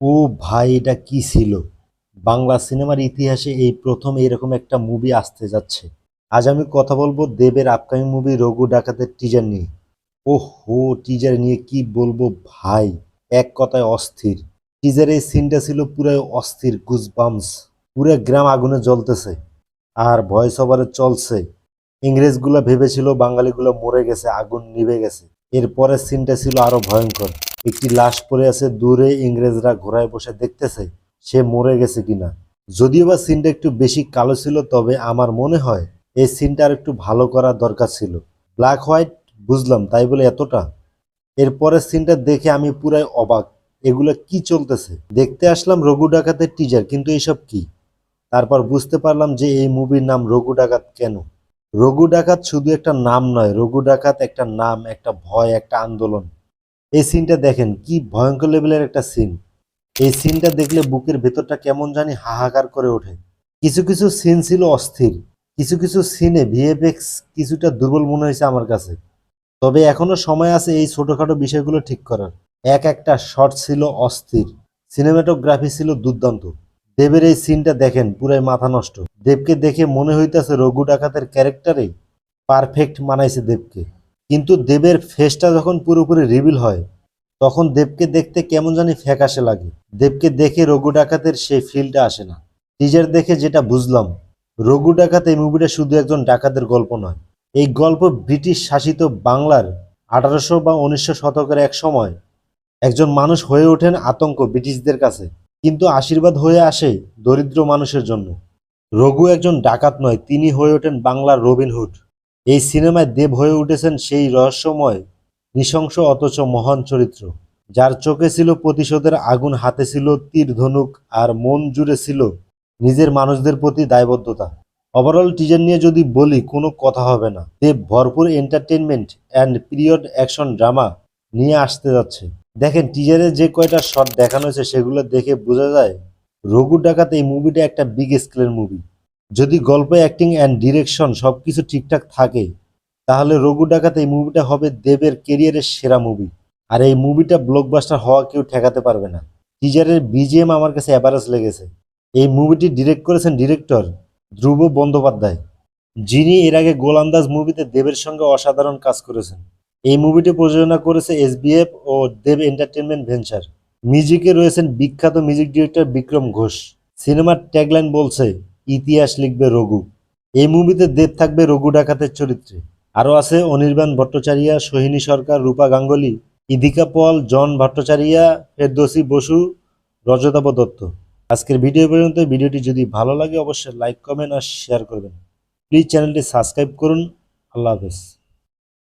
ও ভাই, এটা কি ছিল? বাংলা সিনেমার ইতিহাসে এই প্রথম এরকম একটা মুভি আসতে যাচ্ছে। আজ আমি কথা বলব দেবের আপকামিং মুভি রঘু ডাকাতের টিজার নিয়ে। ও হো টিজার নিয়ে কি বলব ভাই? এক কথায় অস্থির। টিজারের সিনটা ছিল পুরাই অস্থির গুজবামস পুরো গ্রাম আগুনে জ্বলতেছে। আর ভয়েস ওভারে চলছে। ইংরেজগুলা ভেবেছিল বাঙালিগুলো মরে গেছে, আগুন নিভে গেছে। এরপরের সিনটা ছিল আরও ভয়ঙ্কর। একটি লাশ পড়ে আছে দূরে, ইংরেজরা ঘোড়ায় বসে দেখতেছে সে মরে গেছে কিনা। যদিও বা সিনটা একটু বেশি কালো ছিল, তবে আমার মনে হয় এই সিনটা আর একটু ভালো করা দরকার ছিল। ব্ল্যাক হোয়াইট, বুঝলাম, তাই বলে এতটা? এরপরের সিনটা দেখে আমি পুরাই অবাক, এগুলো কি চলতেছে? দেখতে আসলাম রঘু ডাকাতের টিজার কিন্তু এইসব কি? তারপর বুঝতে পারলাম যে এই মুভির নাম রঘু ডাকাত কেন? রঘু ডাকাত শুধু একটা নাম নয়, রঘু ডাকাত একটা নাম, একটা ভয়, একটা আন্দোলন। এই সিনটা দেখেন, কি ভয়ঙ্কর লেভেলের একটা সিন এই সিনটা দেখলে বুকের ভেতরটা কেমন জানি হাহাকার করে ওঠে। কিছু কিছু সিন ছিল অস্থির, কিছু কিছু সিনে ভিএফএক্স কিছুটা দুর্বল মনে হয়েছে আমার কাছে। তবে এখনও সময় আছে এই ছোটখাটো বিষয়গুলো ঠিক করার। এক একটা শট ছিল অস্থির সিনেমাটোগ্রাফি ছিল দুর্দান্ত। দেবের এই সিনটা দেখেন, পুরাই মাথা নষ্ট। দেবকে দেখে মনে হইতাছে রঘু ডাকাতের ক্যারেক্টারেই পারফেক্ট মানাইছে দেবকে। কিন্তু দেবের ফেসটা যখন পুরোপুরি রিভিল হয়, তখন দেবকে দেখতে কেমন জানি ফ্যাকাশে লাগে। দেবকে দেখে রঘু ডাকাতের সেই ফিলটা আসে না। টিজার দেখে যেটা বুঝলাম, রঘু ডাকাত এই মুভিটা শুধু একজন ডাকাতের গল্প নয়। এই গল্প ব্রিটিশ শাসিত বাংলার আঠারোশো বা উনিশশো শতকের এক সময় একজন মানুষ হয়ে ওঠেন আতঙ্ক ব্রিটিশদের কাছে, কিন্তু আশীর্বাদ হয়ে আসে দরিদ্র মানুষের জন্য। রঘু একজন ডাকাত নয়, তিনি হয়ে ওঠেন বাংলার রবিনহুড। এই সিনেমায় দেব হয়ে উঠেছেন সেই রহস্যময়, নৃশংস অথচ মহান চরিত্র। যার চোখে ছিল প্রতিশোধের আগুন, হাতে ছিল তীর ধনুক আর মন জুড়ে ছিল নিজের মানুষদের প্রতি দায়বদ্ধতা। ওভারঅল টিজার নিয়ে যদি বলি, কোনো কথা হবে না। দেব ভরপুর entertainment and period action drama নিয়ে আসতে যাচ্ছে। দেখেন টিজারে যে কয়টা শট দেখানো হয়েছে, সেগুলো দেখে বোঝা যায় রঘু ডাকাত এই মুভিটা একটা বিগ স্কেলের মুভি যদি গল্প অ্যাক্টিং অ্যান্ড ডিরেকশন সব কিছু ঠিকঠাক থাকে, তাহলে রঘু ডাকাত এই মুভিটা হবে দেবের কেরিয়ারের সেরা মুভি আর এই মুভিটা ব্লকবাস্টার হওয়া কেউ ঠেকাতে পারবে না। টিজারের বিজিএম আমার কাছে অ্যাভারেজ লেগেছে। এই মুভিটি ডিরেক্ট করেছেন ডিরেক্টর ধ্রুব বন্দ্যোপাধ্যায়। যিনি এর আগে গোলান্দাজ মুভিতে দেবের সঙ্গে অসাধারণ কাজ করেছেন। এই মুভিটি প্রযোজনা করেছে এসবিএফ ও দেব এন্টারটেনমেন্ট ভেঞ্চার মিউজিকে রয়েছেন বিখ্যাত মিউজিক ডিরেক্টর বিক্রম ঘোষ। সিনেমার ট্যাগলাইন বলছে ইতিহাস লিখবে রঘু। এই মুভিতে দেব থাকবে রঘু ডাকাতের চরিত্রে। আরও আছে অনির্বাণ ভট্টাচারিয়া, সোহিনী সরকার, রূপা গাঙ্গুলি, ইদিকা পল, জন ভট্টাচারিয়া, ফেরদোসি বসু রজতাব দত্ত। আজকের ভিডিও পর্যন্ত। ভিডিওটি যদি ভালো লাগে, অবশ্যই লাইক, কমেন্ট আর শেয়ার করবেন। প্লিজ চ্যানেলটি সাবস্ক্রাইব করুন। আল্লাহ হাফেজ।